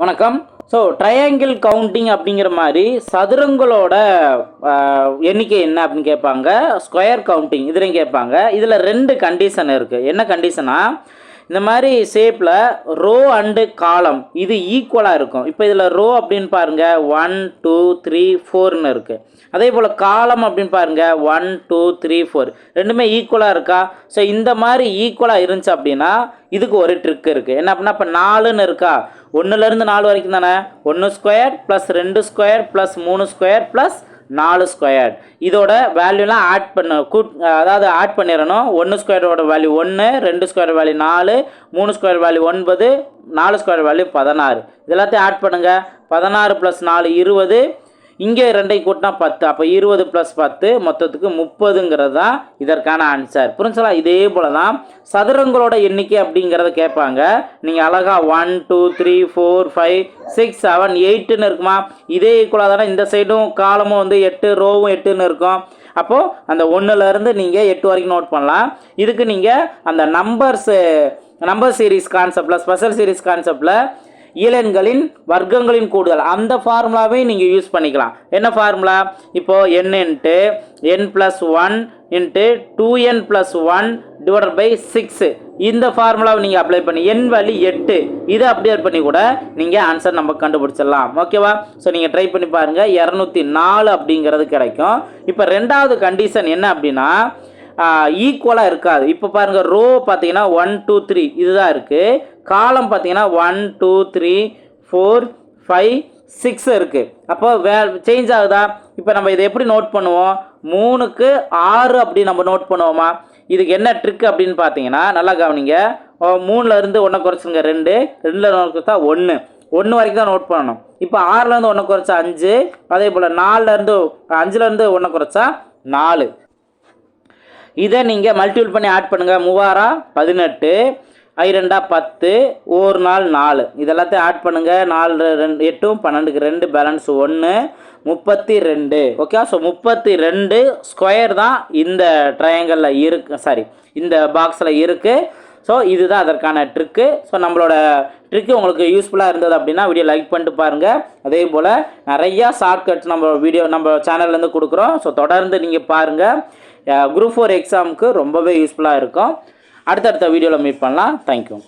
வணக்கம். So triangle counting அப்படிங்கிற மாதிரி சதுரங்களோட எண்ணிக்கை என்ன அப்படின்னு கேட்பாங்க? ஸ்கொயர் கவுண்டிங் இதுலையும் கேட்பாங்க. இதில் ரெண்டு கண்டிஷன் இருக்குது என்ன கண்டிஷனா இந்த மாதிரி ஷேப்பில் ரோ அண்டு காலம் இது ஈக்குவலாக இருக்கும். இப்போ இதில் ரோ அப்படின்னு பாருங்கள் ஒன் டூ த்ரீ ஃபோர்னு இருக்குது அதே போல் காலம் அப்படின்னு பாருங்கள் ஒன் டூ த்ரீ ஃபோர் ரெண்டுமே ஈக்குவலாக இருக்கா? ஸோ இந்த மாதிரி ஈக்குவலாக இருந்துச்சு அப்படின்னா இதுக்கு ஒரு ட்ரிக் இருக்குது என்ன அப்படின்னா இப்போ நாலுன்னு இருக்கா? ஒன்றுலேருந்து நாலு வரைக்கும் தானே? ஒன்று ஸ்கொயர் ப்ளஸ் ரெண்டு ஸ்கொயர் ப்ளஸ் மூணு ஸ்கொயர் ப்ளஸ் நாலு ஸ்கொயர் இதோட வேல்யூலாம் ஆட் பண்ண கூட் அதாவது ஆட் பண்ணிடணும். ஒன்று ஸ்கொயரோட வேல்யூ ஒன்று ரெண்டு ஸ்கொயர் வேல்யூ நாலு மூணு ஸ்கொயர் வேல்யூ ஒன்பது நாலு ஸ்கொயர் வேல்யூ பதினாறு. இதெல்லாத்தையும் ஆட் பண்ணுங்கள் பதினாறு ப்ளஸ் நாலு இருபது இங்கே ரெண்டையும் கூட்டினா பத்து அப்போ இருபது ப்ளஸ் பத்து மொத்தத்துக்கு முப்பதுங்கிறது தான் இதற்கான ஆன்சர் புரிஞ்சலா இதே போல தான் சதுரங்களோட எண்ணிக்கை அப்படிங்கிறத கேட்பாங்க. நீங்கள் அழகாக one two three four five six seven எயிட்டுன்னு இருக்குமா? இதே ஈக்குவலாக தானே இந்த சைடும் காலமும் வந்து எட்டு ரோவும் எட்டுன்னு இருக்கும். அப்போது அந்த ஒன்றுலேருந்து நீங்கள் எட்டு வரைக்கும் நோட் பண்ணலாம். இதுக்கு நீங்கள் அந்த நம்பர்ஸு நம்பர் சீரிஸ் கான்செப்டில் ஸ்பெஷல் சீரிஸ் கான்செப்டில் இயலெண்களின் வர்க்கங்களின் கூடுதல். அந்த ஃபார்முலாவே நீங்கள் யூஸ் பண்ணிக்கலாம். என்ன ஃபார்முலா இப்போது N into N plus one into two N plus one divide by six இந்த ஃபார்முலாவை நீங்கள் அப்ளை பண்ணி என் வழி எட்டு. இதை அப்டேட் பண்ணி கூட நீங்கள் ஆன்சர் நம்ம கண்டுபிடிச்சிடலாம். ஓகேவா ஸோ நீங்கள் ட்ரை பண்ணி பாருங்கள் இரநூத்தி நாலு அப்படிங்கிறது கிடைக்கும். இப்போ ரெண்டாவது கண்டிஷன் என்ன அப்படின்னா ஈக்குவலாக இருக்காது. இப்போ பாருங்கள் ரோ பார்த்தீங்கன்னா ஒன் டூ த்ரீ இதுதான் இருக்குது காலம் பார்த்தீங்கன்னா one two three four five six இருக்குது அப்போ வே சேஞ்ச் ஆகுதா? இப்போ நம்ம இதை எப்படி நோட் பண்ணுவோம்? மூணுக்கு ஆறு அப்படி நம்ம நோட் பண்ணுவோமா? இதுக்கு என்ன ட்ரிக் அப்படின்னு பார்த்தீங்கன்னா நல்லா கவனிங்க. மூணுலேருந்து இருந்து ஒன்றை குறைச்சிங்க ரெண்டு. ரெண்டில் ஒன்று குறைச்சா ஒன்று ஒன்று வரைக்கும் தான் நோட் பண்ணணும். இப்போ ஆறுலேருந்து ஒன்று குறைச்சா அஞ்சு. அதே போல் நாலுலேருந்து அஞ்சுலேருந்து ஒன்று குறைச்சா நாலு. இதை நீங்கள் மல்டிபிள் பண்ணி ஆட் பண்ணுங்கள் மூவாரா பதினெட்டு. ஐ ரெண்டா பத்து. ஒரு நாள் நாலு. இதெல்லாத்தையும் ஆட் பண்ணுங்கள் நாலு ரெண்டு எட்டும் பன்னெண்டுக்கு ரெண்டு பேலன்ஸ் ஒன்று முப்பத்தி ரெண்டு ஓகே ஸோ முப்பத்தி ரெண்டு ஸ்கொயர் தான் இந்த ட்ரையாங்கலில் இருக்கு. சாரி இந்த பாக்ஸில் இருக்குது ஸோ இதுதான் அதற்கான ட்ரிக்கு ஸோ நம்மளோட ட்ரிக்கு உங்களுக்கு யூஸ்ஃபுல்லாக இருந்தது அப்படின்னா வீடியோ லைக் பண்ணிட்டு பாருங்கள் அதே போல் நிறையா ஷார்ட்கட்ஸ் நம்ம வீடியோ நம்ம சேனல்லேருந்து கொடுக்குறோம். ஸோ தொடர்ந்து நீங்கள் பாருங்கள் குரூப் ஃபோர் எக்ஸாமுக்கு ரொம்பவே யூஸ்ஃபுல்லாக இருக்கும். அடுத்தடுத்த வீடியோவில் மீட் பண்ணலாம். தேங்க்யூ